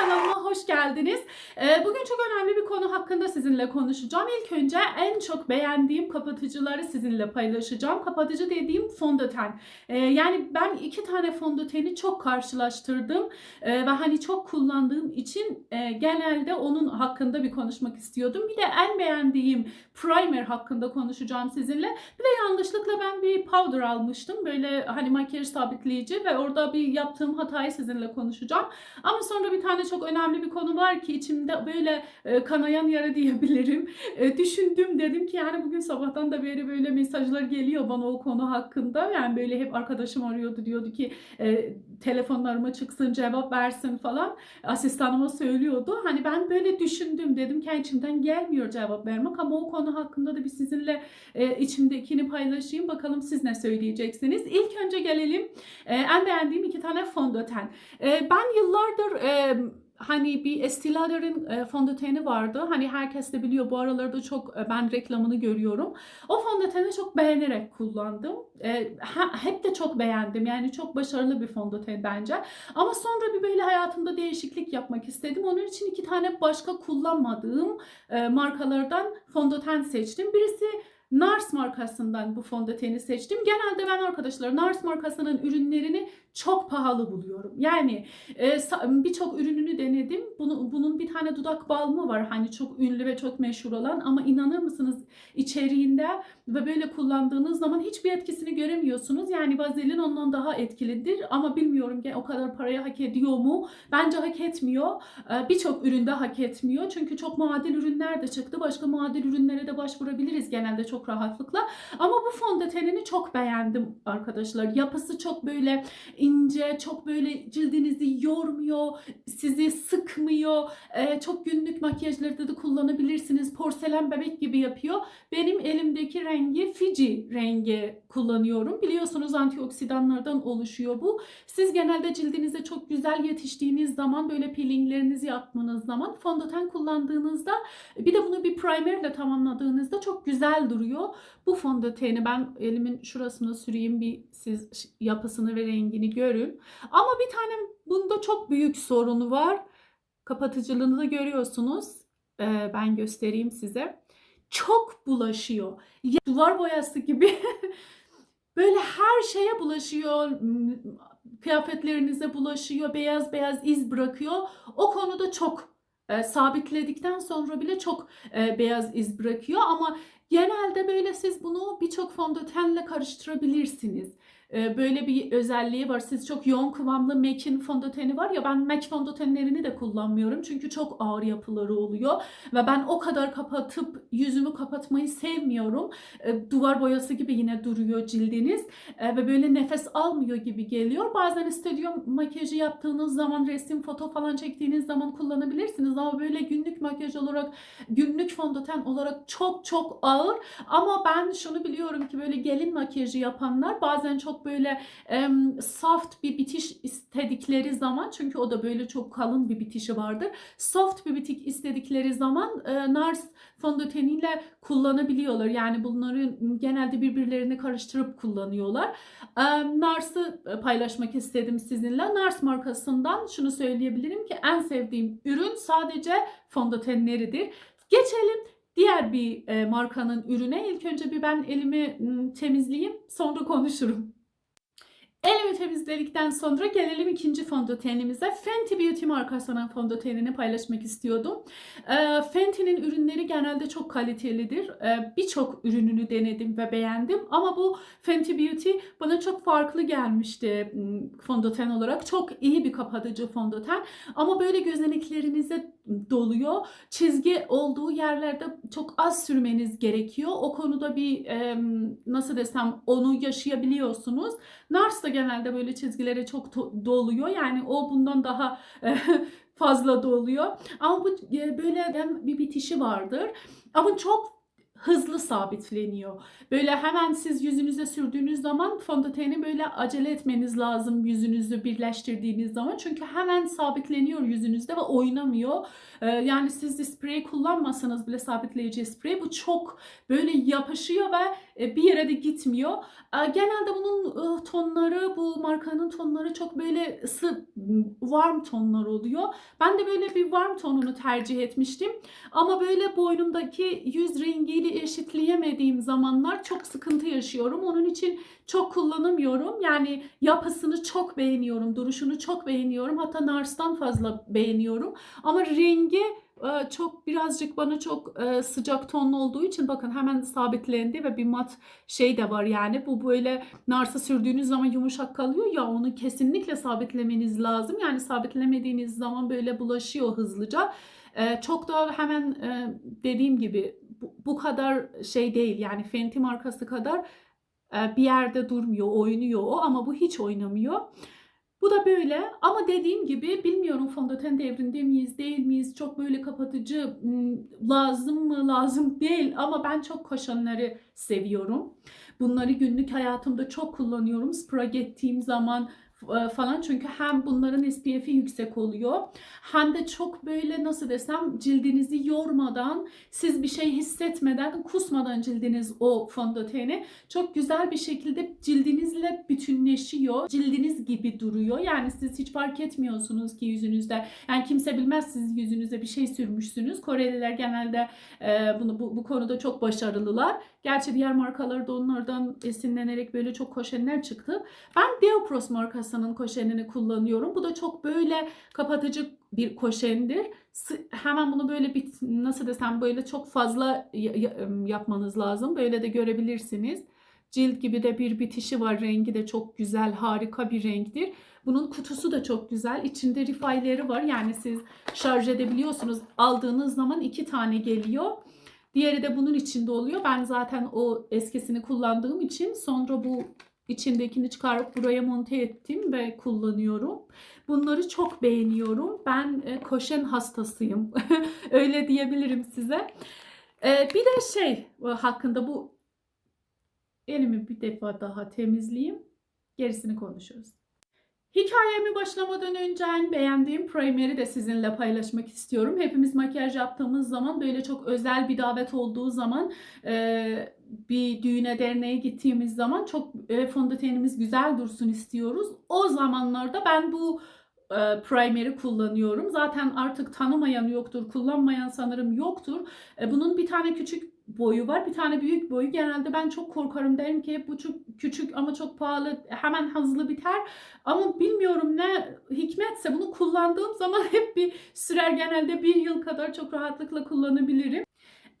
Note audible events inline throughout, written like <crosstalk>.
kanalıma hoş geldiniz. Ee, Bugün çok önemli bir konu hakkında sizinle konuşacağım. İlk önce en çok beğendiğim kapatıcıları sizinle paylaşacağım. Kapatıcı dediğim fondöten. Ee, Yani ben iki tane fondöteni çok karşılaştırdım Ee, ve hani çok kullandığım için e, genelde onun hakkında bir konuşmak istiyordum. Bir de en beğendiğim primer hakkında konuşacağım sizinle. Bir de yanlışlıkla ben bir powder almıştım. Böyle hani makyaj sabitleyici ve orada bir yaptığım hatayı sizinle konuşacağım. Ama sonra bir tane çok önemli bir konu var ki içimde böyle e, kanayan yara <laughs> diyebilirim. E, düşündüm dedim ki yani bugün sabahtan da beri böyle mesajlar geliyor bana o konu hakkında. Yani böyle hep arkadaşım arıyordu diyordu ki e, telefonlarıma çıksın cevap versin falan. Asistanıma söylüyordu. Hani ben böyle düşündüm dedim ki içimden gelmiyor cevap vermek ama o konu hakkında da bir sizinle e, içimdekini paylaşayım. Bakalım siz ne söyleyeceksiniz. İlk önce gelelim e, en beğendiğim iki tane fondöten. E, ben yıllardır e, hani bir Estee Lauder'in e, fondöteni vardı. Hani herkes de biliyor bu aralarda çok e, ben reklamını görüyorum. O fondöteni çok beğenerek kullandım. E, hep de çok beğendim. Yani çok başarılı bir fondöten bence. Ama sonra bir böyle hayatımda değişiklik yapmak istedim. Onun için iki tane başka kullanmadığım e, markalardan fondöten seçtim. Birisi Nars markasından bu fondöteni seçtim. Genelde ben arkadaşlar Nars markasının ürünlerini çok pahalı buluyorum. Yani e, birçok ürününü denedim. Bunu, bunun bir tane dudak balmı var. Hani çok ünlü ve çok meşhur olan ama inanır mısınız içeriğinde ve böyle kullandığınız zaman hiçbir etkisini göremiyorsunuz. Yani vazelin ondan daha etkilidir ama bilmiyorum ki o kadar paraya hak ediyor mu? Bence hak etmiyor. Ee, Birçok üründe hak etmiyor. Çünkü çok muadil ürünler de çıktı. Başka muadil ürünlere de başvurabiliriz genelde çok rahatlıkla. Ama bu fondötenini çok beğendim arkadaşlar. Yapısı çok böyle ince, çok böyle cildinizi yormuyor, sizi sıkmıyor. Ee, çok günlük makyajlarda da kullanabilirsiniz. Porselen bebek gibi yapıyor. Benim elimdeki rengi Fiji rengi kullanıyorum. Biliyorsunuz antioksidanlardan oluşuyor bu. Siz genelde cildinize çok güzel yetiştiğiniz zaman böyle peelinglerinizi yapmanız zaman fondöten kullandığınızda bir de bunu bir primerle tamamladığınızda çok güzel duruyor. Bu fondöteni ben elimin şurasına süreyim bir siz yapısını ve rengini görün. Ama bir tane bunda çok büyük sorunu var. Kapatıcılığını da görüyorsunuz. Ee, ben göstereyim size. Çok bulaşıyor. Ya- Duvar boyası gibi <laughs> böyle her şeye bulaşıyor. Kıyafetlerinize bulaşıyor. Beyaz beyaz iz bırakıyor. O konuda çok e, sabitledikten sonra bile çok e, beyaz iz bırakıyor ama genelde böyle siz bunu birçok fondötenle karıştırabilirsiniz. E, böyle bir özelliği var. Siz çok yoğun kıvamlı MAC'in fondöteni var ya ben MAC fondötenlerini de kullanmıyorum. Çünkü çok ağır yapıları oluyor ve ben o kadar kapatıp yüzümü kapatmayı sevmiyorum. E, duvar boyası gibi yine duruyor cildiniz E, ve böyle nefes almıyor gibi geliyor. Bazen stüdyo makyajı yaptığınız zaman resim, foto falan çektiğiniz zaman kullanabilirsiniz ama böyle günlük makyaj olarak, günlük fondöten olarak çok çok ağır. Ama ben şunu biliyorum ki böyle gelin makyajı yapanlar bazen çok böyle em, soft bir bitiş istedikleri zaman çünkü o da böyle çok kalın bir bitişi vardır. Soft bir bitik istedikleri zaman e, Nars fondöteniyle kullanabiliyorlar. Yani bunları genelde birbirlerini karıştırıp kullanıyorlar. E, Nars'ı paylaşmak istedim sizinle. Nars markasından şunu söyleyebilirim ki en sevdiğim ürün sadece fondötenleridir. Geçelim diğer bir e, markanın ürüne. İlk önce bir ben elimi temizleyeyim sonra konuşurum. Elimi temizledikten sonra gelelim ikinci fondötenimize. Fenty Beauty markasının fondötenini paylaşmak istiyordum. Ee, Fenty'nin ürünleri genelde çok kalitelidir. Ee, Birçok ürününü denedim ve beğendim. Ama bu Fenty Beauty bana çok farklı gelmişti m, fondöten olarak. Çok iyi bir kapatıcı fondöten. Ama böyle gözeneklerinize doluyor. Çizgi olduğu yerlerde çok az sürmeniz gerekiyor. O konuda bir nasıl desem onu yaşayabiliyorsunuz. Nars da genelde böyle çizgilere çok doluyor. Yani o bundan daha fazla doluyor. Ama bu e, böyle bir bitişi vardır. Ama çok hızlı sabitleniyor. Böyle hemen siz yüzünüze sürdüğünüz zaman fondöteni böyle acele etmeniz lazım yüzünüzü birleştirdiğiniz zaman. Çünkü hemen sabitleniyor yüzünüzde ve oynamıyor. Ee, yani siz de sprey kullanmasanız bile sabitleyici sprey bu çok böyle yapışıyor ve bir yere de gitmiyor. E, Genelde bunun e, tonları, bu markanın tonları çok böyle ısı, warm tonlar oluyor. Ben de böyle bir warm tonunu tercih etmiştim. Ama böyle boynumdaki yüz rengiyle eşitleyemediğim zamanlar çok sıkıntı yaşıyorum. Onun için çok kullanamıyorum. Yani yapısını çok beğeniyorum, duruşunu çok beğeniyorum. Hatta Nars'tan fazla beğeniyorum. Ama rengi e, çok birazcık bana çok e, sıcak tonlu olduğu için bakın hemen sabitlendi ve bir mat şey de var yani. Bu böyle Nars'a sürdüğünüz zaman yumuşak kalıyor ya onu kesinlikle sabitlemeniz lazım. Yani sabitlemediğiniz zaman böyle bulaşıyor hızlıca. E, çok da hemen e, dediğim gibi bu, bu kadar şey değil yani Fenty markası kadar e, bir yerde durmuyor, oynuyor o ama bu hiç oynamıyor. Bu da böyle ama dediğim gibi bilmiyorum fondöten devrinde miyiz değil miyiz çok böyle kapatıcı lazım mı lazım değil ama ben çok koşanları seviyorum. Bunları günlük hayatımda çok kullanıyorum. Spora gittiğim zaman falan. Çünkü hem bunların SPF'i yüksek oluyor hem de çok böyle nasıl desem cildinizi yormadan siz bir şey hissetmeden kusmadan cildiniz o fondöteni. Çok güzel bir şekilde cildinizle bütünleşiyor cildiniz gibi duruyor. Yani siz hiç fark etmiyorsunuz ki yüzünüzde. Yani kimse bilmez siz yüzünüze bir şey sürmüşsünüz. Koreliler genelde e, bunu bu, bu konuda çok başarılılar gerçi diğer markalar da onlardan esinlenerek böyle çok koşenler çıktı ben Deopros markasının koşenini kullanıyorum. Bu da çok böyle kapatıcı bir koşendir. Hemen bunu böyle bir nasıl desem böyle çok fazla ya- ya- yapmanız lazım. Böyle de görebilirsiniz. Cilt gibi de bir bitişi var. Rengi de çok güzel, harika bir renktir. Bunun kutusu da çok güzel. İçinde rifayları var. Yani siz şarj edebiliyorsunuz. Aldığınız zaman iki tane geliyor. Diğeri de bunun içinde oluyor. Ben zaten o eskisini kullandığım için sonra bu içindekini çıkarıp buraya monte ettim ve kullanıyorum. Bunları çok beğeniyorum. Ben e, koşen hastasıyım. <laughs> Öyle diyebilirim size. E, bir de şey e, hakkında bu elimi bir defa daha temizleyeyim. Gerisini konuşuruz. Hikayemi başlamadan önce en beğendiğim primer'i de sizinle paylaşmak istiyorum. Hepimiz makyaj yaptığımız zaman böyle çok özel bir davet olduğu zaman e, bir düğüne derneğe gittiğimiz zaman çok e, fondötenimiz güzel dursun istiyoruz. O zamanlarda ben bu e, primer'i kullanıyorum. Zaten artık tanımayan yoktur, kullanmayan sanırım yoktur. E, bunun bir tane küçük boyu var, bir tane büyük boyu. Genelde ben çok korkarım derim ki bu çok küçük ama çok pahalı, hemen hızlı biter. Ama bilmiyorum ne hikmetse bunu kullandığım zaman <laughs> hep bir sürer genelde bir yıl kadar çok rahatlıkla kullanabilirim.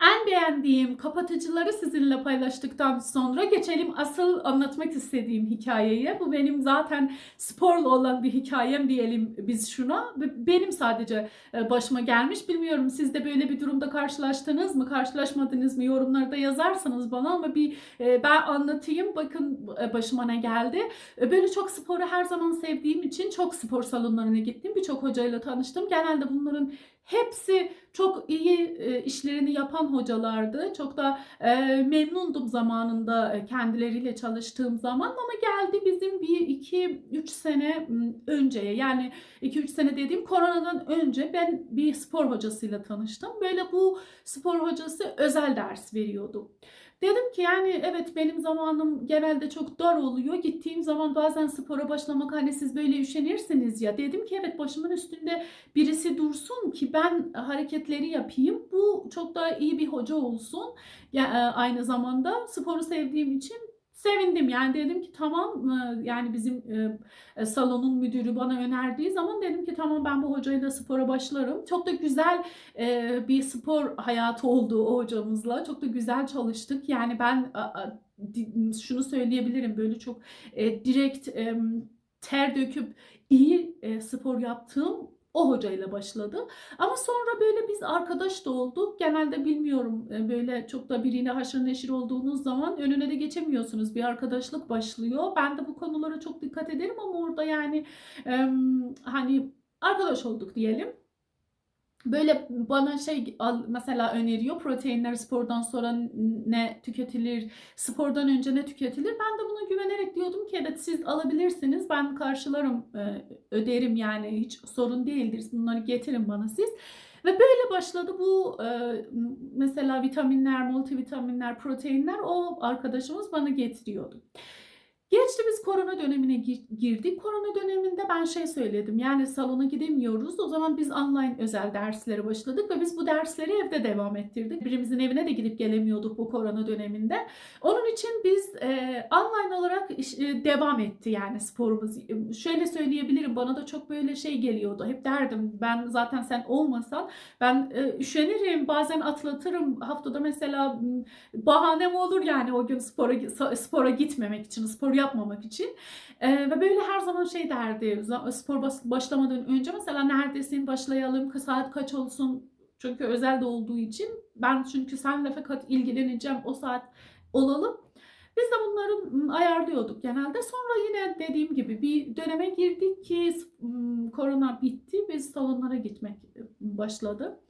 En beğendiğim kapatıcıları sizinle paylaştıktan sonra geçelim asıl anlatmak istediğim hikayeye. Bu benim zaten sporla olan bir hikayem diyelim biz şuna. Benim sadece e, başıma gelmiş. Bilmiyorum siz de böyle bir durumda karşılaştınız mı, karşılaşmadınız mı yorumlarda yazarsanız bana ama bir e, ben anlatayım. Bakın e, başıma ne geldi. Böyle çok sporu her zaman sevdiğim için çok spor salonlarına gittim. Birçok hocayla tanıştım. Genelde bunların hepsi çok iyi e, işlerini yapan hocalardı. Çok da e, memnundum zamanında e, kendileriyle çalıştığım zaman ama geldi bizim bir iki üç sene önceye yani iki üç sene dediğim koronadan önce ben bir spor hocasıyla tanıştım. Böyle bu spor hocası özel ders veriyordu. Dedim ki yani evet benim zamanım genelde çok dar oluyor. Gittiğim zaman bazen spora başlamak hani siz böyle üşenirsiniz ya. Dedim ki evet başımın üstünde birisi dursun ki ben hareketleri yapayım. Bu çok daha iyi bir hoca olsun. Ya, e, aynı zamanda sporu sevdiğim için sevindim. Yani dedim ki tamam yani bizim salonun müdürü bana önerdiği zaman dedim ki tamam ben bu hocayla spora başlarım. Çok da güzel bir spor hayatı oldu o hocamızla. Çok da güzel çalıştık. Yani ben şunu söyleyebilirim böyle çok direkt ter döküp iyi spor yaptığım o hocayla başladı. Ama sonra böyle biz arkadaş da olduk. Genelde bilmiyorum e, böyle çok da biriyle haşır neşir olduğunuz zaman önüne de geçemiyorsunuz. Bir arkadaşlık başlıyor. Ben de bu konulara çok dikkat ederim ama orada yani hani arkadaş olduk diyelim. Böyle bana şey mesela öneriyor proteinler spordan sonra ne tüketilir, spordan önce ne tüketilir. Ben de buna güvenerek diyordum ki evet siz alabilirsiniz. Ben karşılarım, e, öderim yani hiç sorun değildir. Bunları getirin bana siz. Ve böyle başladı bu e, mesela vitaminler, multivitaminler, proteinler o arkadaşımız bana getiriyordu. Geçti biz korona dönemine gir- girdik. Korona döneminde ben şey söyledim. Yani salona gidemiyoruz. O zaman biz online özel derslere başladık ve biz bu dersleri evde devam ettirdik. Birimizin evine de gidip gelemiyorduk bu korona döneminde. Onun için biz e, online olarak e, devam etti yani sporumuz. Şöyle söyleyebilirim bana da çok böyle şey geliyordu. Hep derdim ben zaten sen olmasan ben e, üşenirim bazen atlatırım. Haftada mesela bahanem olur yani o gün spora spora gitmemek için, spor yapmamak için. Ee, ve böyle her zaman şey derdi spor başlamadan önce mesela neredesin başlayalım saat kaç olsun çünkü özel de olduğu için ben çünkü senle fakat ilgileneceğim o saat olalım. Biz de bunları ayarlıyorduk genelde. Sonra yine dediğim gibi bir döneme girdik ki korona bitti. Biz salonlara gitmek e, başladı.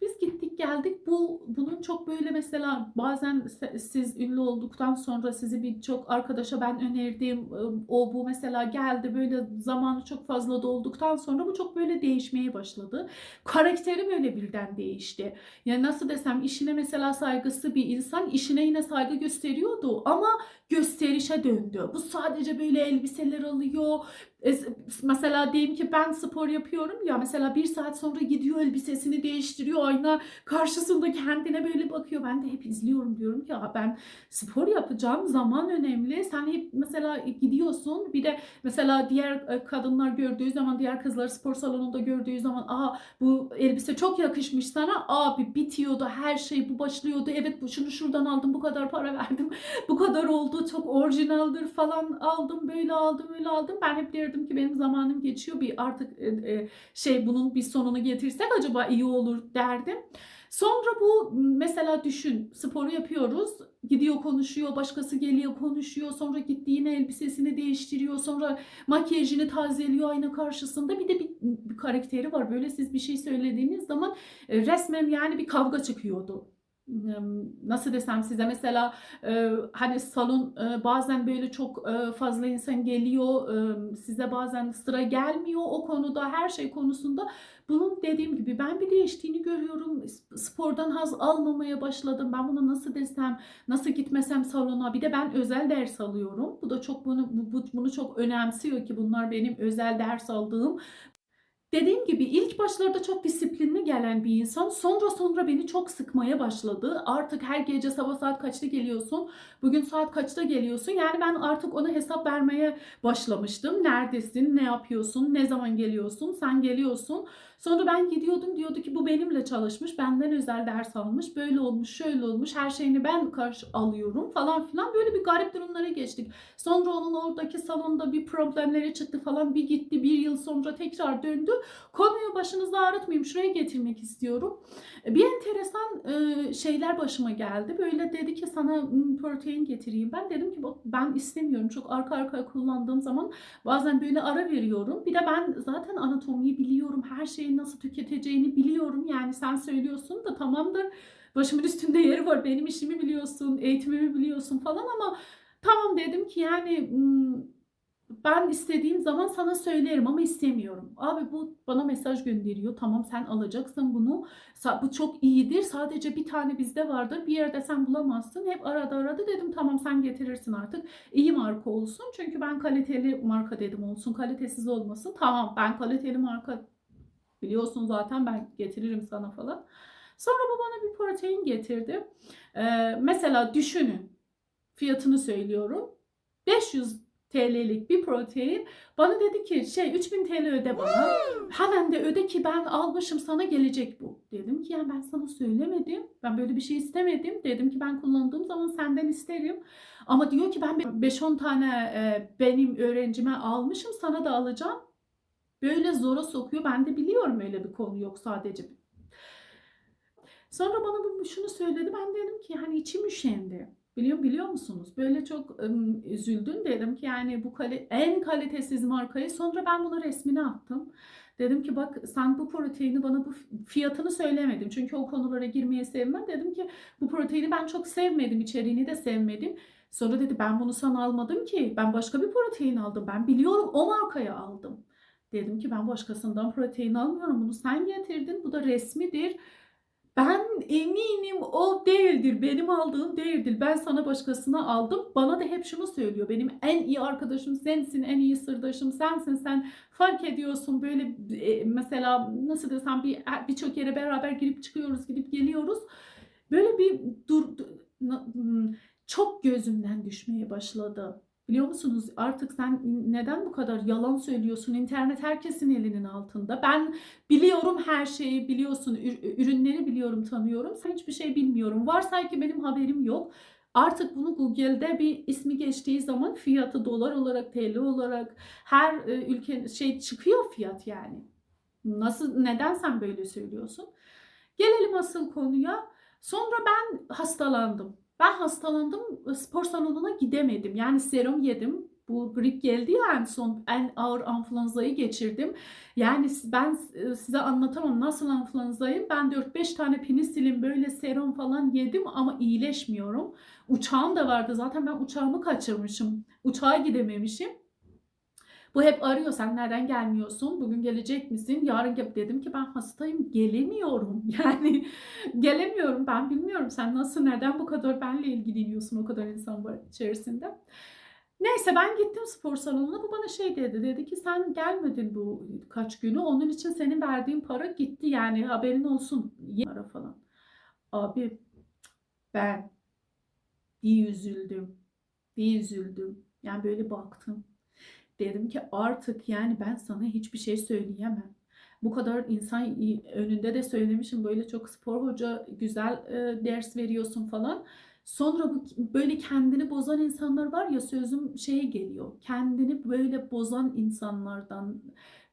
Biz gittik geldik. Bu bunun çok böyle mesela bazen siz ünlü olduktan sonra sizi birçok arkadaşa ben önerdim. e, O bu mesela geldi böyle zamanı çok fazla dolduktan sonra bu çok böyle değişmeye başladı. Karakteri böyle birden değişti. Yani nasıl desem işine mesela saygısı bir insan işine yine saygı gösteriyordu ama gösterişe döndü. Bu sadece böyle elbiseler alıyor. Es- Mesela diyeyim ki ben spor yapıyorum ya mesela bir saat sonra gidiyor elbisesini değiştiriyor ayna karşısında kendine böyle bakıyor. Ben de hep izliyorum diyorum ki "Aa, ben spor yapacağım zaman önemli. Sen hep mesela gidiyorsun bir de mesela diğer e, kadınlar gördüğü zaman diğer kızlar spor salonunda gördüğü zaman aa bu elbise çok yakışmış sana abi bitiyordu her şey bu başlıyordu evet bu şunu şuradan aldım bu kadar para verdim <laughs> bu kadar oldu çok orijinaldir falan aldım böyle aldım öyle aldım ben hep derdim ki benim zamanım geçiyor bir artık e, e, şey bunun bir sonunu getirsek acaba iyi olur derdim. Sonra bu mesela düşün sporu yapıyoruz gidiyor konuşuyor başkası geliyor konuşuyor sonra gitti yine elbisesini değiştiriyor sonra makyajını tazeliyor ayna karşısında bir de bir, bir karakteri var böyle siz bir şey söylediğiniz zaman e, resmen yani bir kavga çıkıyordu. Nasıl desem size mesela e, hani salon e, bazen böyle çok e, fazla insan geliyor e, size bazen sıra gelmiyor o konuda her şey konusunda. Bunun dediğim gibi ben bir değiştiğini görüyorum. Spordan haz almamaya başladım. Ben bunu nasıl desem nasıl gitmesem salona? Bir de ben özel ders alıyorum. Bu da çok bunu bu- bu- bunu çok önemsiyor ki bunlar benim özel ders aldığım Dediğim gibi ilk başlarda çok disiplinli gelen bir insan sonra sonra beni çok sıkmaya başladı. Artık her gece sabah saat kaçta geliyorsun? Bugün saat kaçta geliyorsun? Yani ben artık ona hesap vermeye başlamıştım. Neredesin? Ne yapıyorsun? Ne zaman geliyorsun? Sen geliyorsun. Sonra ben gidiyordum diyordu ki bu benimle çalışmış. Benden özel ders almış. Böyle olmuş, şöyle olmuş. Her şeyini ben karşı alıyorum falan filan. Böyle bir garip durumlara geçtik. Sonra onun oradaki salonda bir problemleri çıktı falan. Bir gitti bir yıl sonra tekrar döndü. Konuyu başınızda ağrıtmayayım. Şuraya getirmek istiyorum. Bir enteresan e, şeyler başıma geldi. Böyle dedi ki sana protein getireyim. Ben dedim ki ben istemiyorum. Çok arka arkaya kullandığım zaman bazen böyle ara veriyorum. Bir de ben zaten anatomiyi biliyorum. Her şeyi nasıl tüketeceğini biliyorum. Yani sen söylüyorsun da tamamdır. Başımın üstünde yeri var. Benim işimi biliyorsun, eğitimimi biliyorsun falan ama tamam dedim ki yani ben istediğim zaman sana söylerim ama istemiyorum. Abi bu bana mesaj gönderiyor. Tamam sen alacaksın bunu. Bu çok iyidir. Sadece bir tane bizde vardır. Bir yerde sen bulamazsın. Hep arada arada dedim tamam sen getirirsin artık. İyi marka olsun. Çünkü ben kaliteli marka dedim olsun. Kalitesiz olmasın. Tamam ben kaliteli marka biliyorsun zaten ben getiririm sana falan. Sonra bu bana bir protein getirdi. Ee, mesela düşünün. Fiyatını söylüyorum. 500 TL'lik bir protein bana dedi ki şey 3000 TL öde bana. Hemen de öde ki ben almışım sana gelecek bu. Dedim ki yani ben sana söylemedim. Ben böyle bir şey istemedim. Dedim ki ben kullandığım zaman senden isterim. Ama diyor ki ben 5-10 tane e, benim öğrencime almışım sana da alacağım. Böyle zora sokuyor. Ben de biliyorum öyle bir konu yok sadece. Sonra bana bu şunu söyledi. Ben dedim ki hani içim üşendi. Biliyor biliyor musunuz? Böyle çok ım, üzüldüm dedim ki yani bu kale, en kalitesiz markayı sonra ben bunu resmini attım. Dedim ki bak sen bu proteini bana bu fiyatını söylemedin. Çünkü o konulara girmeyi sevmem. Dedim ki bu proteini ben çok sevmedim. içeriğini de sevmedim. Sonra dedi ben bunu sana almadım ki. Ben başka bir protein aldım. Ben biliyorum o markaya aldım. Dedim ki ben başkasından protein almıyorum. Bunu sen getirdin. Bu da resmidir. Ben eminim o değildir. Benim aldığım değildir. Ben sana başkasına aldım. Bana da hep şunu söylüyor. Benim en iyi arkadaşım sensin. En iyi sırdaşım sensin. Sen fark ediyorsun. Böyle e, mesela nasıl desem bir birçok yere beraber girip çıkıyoruz. Gidip geliyoruz. Böyle bir dur, dur hmm, çok gözümden düşmeye başladı. Biliyor musunuz artık sen neden bu kadar yalan söylüyorsun? İnternet herkesin elinin altında. Ben biliyorum her şeyi biliyorsun. ür- Ürünleri biliyorum, tanıyorum. Sen hiçbir şey bilmiyorum. Var sanki benim haberim yok. Artık bunu Google'de bir ismi geçtiği zaman fiyatı dolar olarak, TL olarak her e, ülke şey çıkıyor fiyat yani. Nasıl neden sen böyle söylüyorsun? Gelelim asıl konuya. Sonra ben hastalandım. Ben hastalandım, spor salonuna gidemedim. Yani serum yedim. Bu grip geldi ya en son en ağır influenza'yı geçirdim. Yani ben e, size anlatamam nasıl influenza'yım. Ben 4-5 tane penisilin böyle serum falan yedim ama iyileşmiyorum. Uçağım da vardı zaten ben uçağımı kaçırmışım. Uçağa gidememişim. Bu hep arıyor sen neden gelmiyorsun? Bugün gelecek misin? Yarın gel dedim ki ben hastayım gelemiyorum. <laughs> Yani gelemiyorum ben bilmiyorum sen nasıl neden bu kadar benle ilgileniyorsun o kadar insan var içerisinde. Neyse ben gittim spor salonuna bu bana şey dedi dedi ki sen gelmedin bu kaç günü onun için senin verdiğin para gitti yani haberin olsun para falan. Abi ben bir üzüldüm bir üzüldüm yani böyle baktım. Dedim ki artık yani ben sana hiçbir şey söyleyemem. Bu kadar insan önünde de söylemişim böyle çok spor hoca güzel e, ders veriyorsun falan. Sonra bu böyle kendini bozan insanlar var ya sözüm şeye geliyor. Kendini böyle bozan insanlardan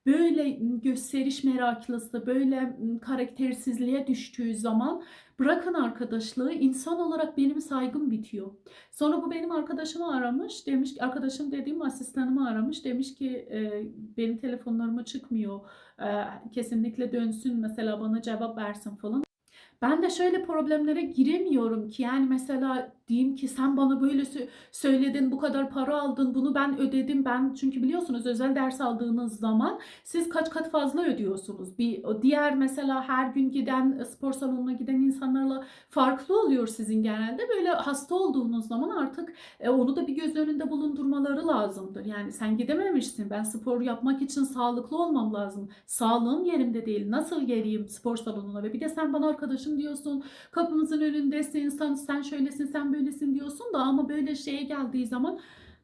böyle gösteriş meraklısı, böyle karaktersizliğe düştüğü zaman bırakın arkadaşlığı insan olarak benim saygım bitiyor. Sonra bu benim arkadaşımı aramış. Demiş ki arkadaşım dediğim asistanımı aramış. Demiş ki e, benim telefonlarıma çıkmıyor. E, kesinlikle dönsün mesela bana cevap versin falan. Ben de şöyle problemlere giremiyorum ki yani mesela diyeyim ki sen bana böyle sö- söyledin bu kadar para aldın bunu ben ödedim ben çünkü biliyorsunuz özel ders aldığınız zaman siz kaç kat fazla ödüyorsunuz. Bir diğer mesela her gün giden spor salonuna giden insanlarla farklı oluyor sizin genelde. Böyle hasta olduğunuz zaman artık e, onu da bir göz önünde bulundurmaları lazımdır. Yani sen gidememişsin. Ben spor yapmak için sağlıklı olmam lazım. Sağlığım yerimde değil. Nasıl geleyim spor salonuna ve bir de sen bana arkadaşım diyorsun. Kapımızın önündesin. Sen, sen şöylesin, sen böylesin diyorsun da ama böyle şeye geldiği zaman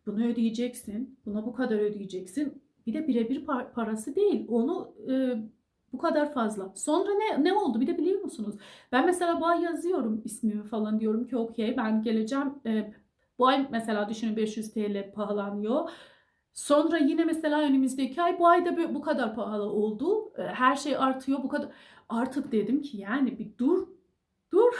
bunu ödeyeceksin. Buna bu kadar ödeyeceksin. Bir de birebir par- parası değil. Onu e, bu kadar fazla. Sonra ne ne oldu? Bir de biliyor musunuz? Ben mesela bu ay yazıyorum ismimi falan diyorum ki okey ben geleceğim. E, bu ay mesela düşünün 500 TL pahalanıyor. Sonra yine mesela önümüzdeki ay bu ayda bu kadar pahalı oldu. E, Her şey artıyor bu kadar. Artık dedim ki yani bir dur dur.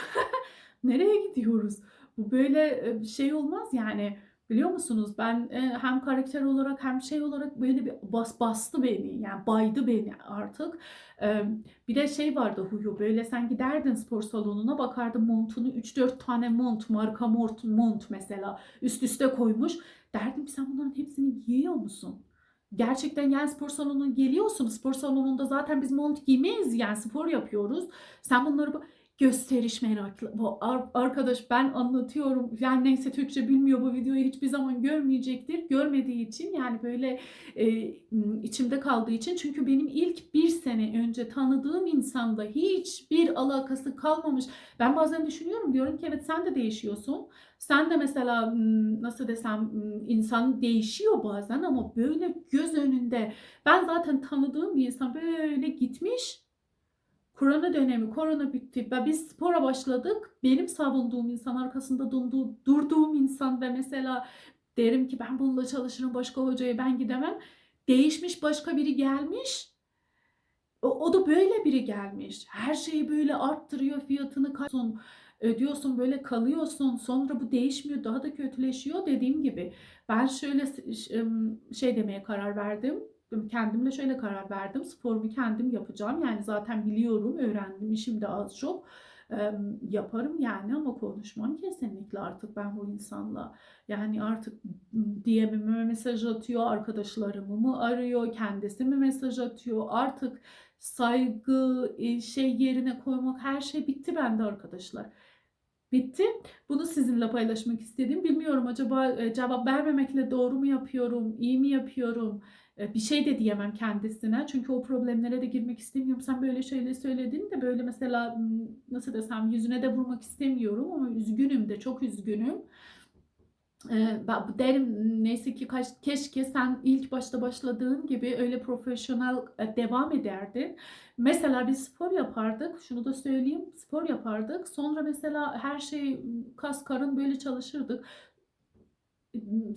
<laughs> Nereye gidiyoruz? Bu böyle şey olmaz yani. Biliyor musunuz ben hem karakter olarak hem şey olarak böyle bir bas bastı beni yani baydı beni artık. Bir de şey vardı huyu böyle sen giderdin spor salonuna bakardın montunu 3-4 tane mont marka mont, mont mesela üst üste koymuş. Derdim sen bunların hepsini giyiyor musun? Gerçekten yani spor salonuna geliyorsun. Spor salonunda zaten biz mont giymeyiz yani spor yapıyoruz. Sen bunları bu- gösteriş meraklı. Bu ar- arkadaş ben anlatıyorum. Yani neyse Türkçe bilmiyor bu videoyu hiçbir zaman görmeyecektir. Görmediği için yani böyle e, içimde kaldığı için. Çünkü benim ilk bir sene önce tanıdığım insanda hiçbir alakası kalmamış. Ben bazen düşünüyorum diyorum ki evet sen de değişiyorsun. Sen de mesela nasıl desem insan değişiyor bazen ama böyle göz önünde ben zaten tanıdığım bir insan böyle gitmiş Korona dönemi, korona bitti ve biz spora başladık. Benim savunduğum insan, arkasında durduğum, durduğum insan ve mesela derim ki ben bununla çalışırım, başka hocaya ben gidemem. Değişmiş başka biri gelmiş. O, o da böyle biri gelmiş. Her şeyi böyle arttırıyor fiyatını kaçıyorsun, ödüyorsun böyle kalıyorsun. Sonra bu değişmiyor, daha da kötüleşiyor dediğim gibi. Ben şöyle şey demeye karar verdim. Kendimle şöyle karar verdim. Sporumu kendim yapacağım. Yani zaten biliyorum, öğrendim. İşim de az çok yaparım yani ama konuşmam kesinlikle artık ben bu insanla. Yani artık DM'ime mesaj atıyor, arkadaşlarımı mı arıyor, kendisi mi mesaj atıyor. Artık saygı, e, şey yerine koymak her şey bitti bende arkadaşlar. Bitti. Bunu sizinle paylaşmak istedim. Bilmiyorum acaba e, cevap vermemekle doğru mu yapıyorum, iyi mi yapıyorum? E, Bir şey de diyemem kendisine. Çünkü o problemlere de girmek istemiyorum. Sen böyle şeyleri söyledin de böyle mesela nasıl desem yüzüne de vurmak istemiyorum ama üzgünüm de çok üzgünüm. Ben derim neyse ki kaç, keşke sen ilk başta başladığın gibi öyle profesyonel e, devam ederdin. Mesela biz spor yapardık. Şunu da söyleyeyim. Spor yapardık. Sonra mesela her şey kas karın böyle çalışırdık.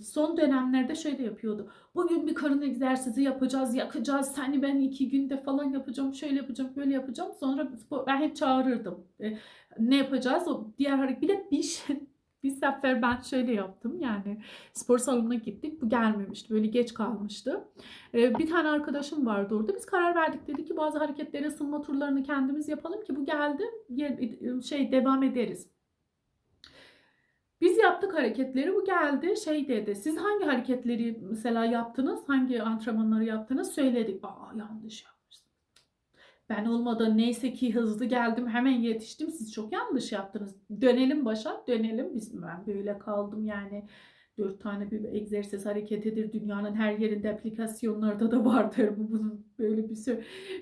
Son dönemlerde şöyle yapıyordu. Bugün bir karın egzersizi yapacağız, yakacağız. Seni ben iki günde falan yapacağım, şöyle yapacağım, böyle yapacağım. Sonra spor, ben hep çağırırdım. E, ne yapacağız? O diğer hareket. Bir de bir şey, <laughs> bir sefer ben şöyle yaptım yani spor salonuna gittik bu gelmemişti böyle geç kalmıştı. Ee, bir tane arkadaşım vardı orada biz karar verdik dedi ki bazı hareketleri ısınma turlarını kendimiz yapalım ki bu geldi şey devam ederiz. Biz yaptık hareketleri bu geldi şey dedi siz hangi hareketleri mesela yaptınız hangi antrenmanları yaptınız söyledik. Aa yanlış yapmışsın. Ben olmadan neyse ki hızlı geldim hemen yetiştim. Siz çok yanlış yaptınız. Dönelim başa dönelim. Biz, ben böyle kaldım yani. Dört tane bir egzersiz hareketidir. Dünyanın her yerinde aplikasyonlarda da vardır bu bunun böyle bir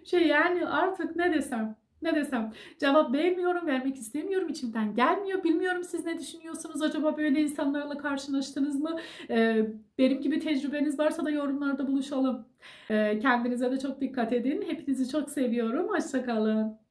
şey yani artık ne desem ne desem cevap vermiyorum vermek istemiyorum içimden gelmiyor. Bilmiyorum siz ne düşünüyorsunuz? Acaba böyle insanlarla karşılaştınız mı? Ee, benim gibi tecrübeniz varsa da yorumlarda buluşalım. Ee, kendinize de çok dikkat edin. Hepinizi çok seviyorum. Hoşçakalın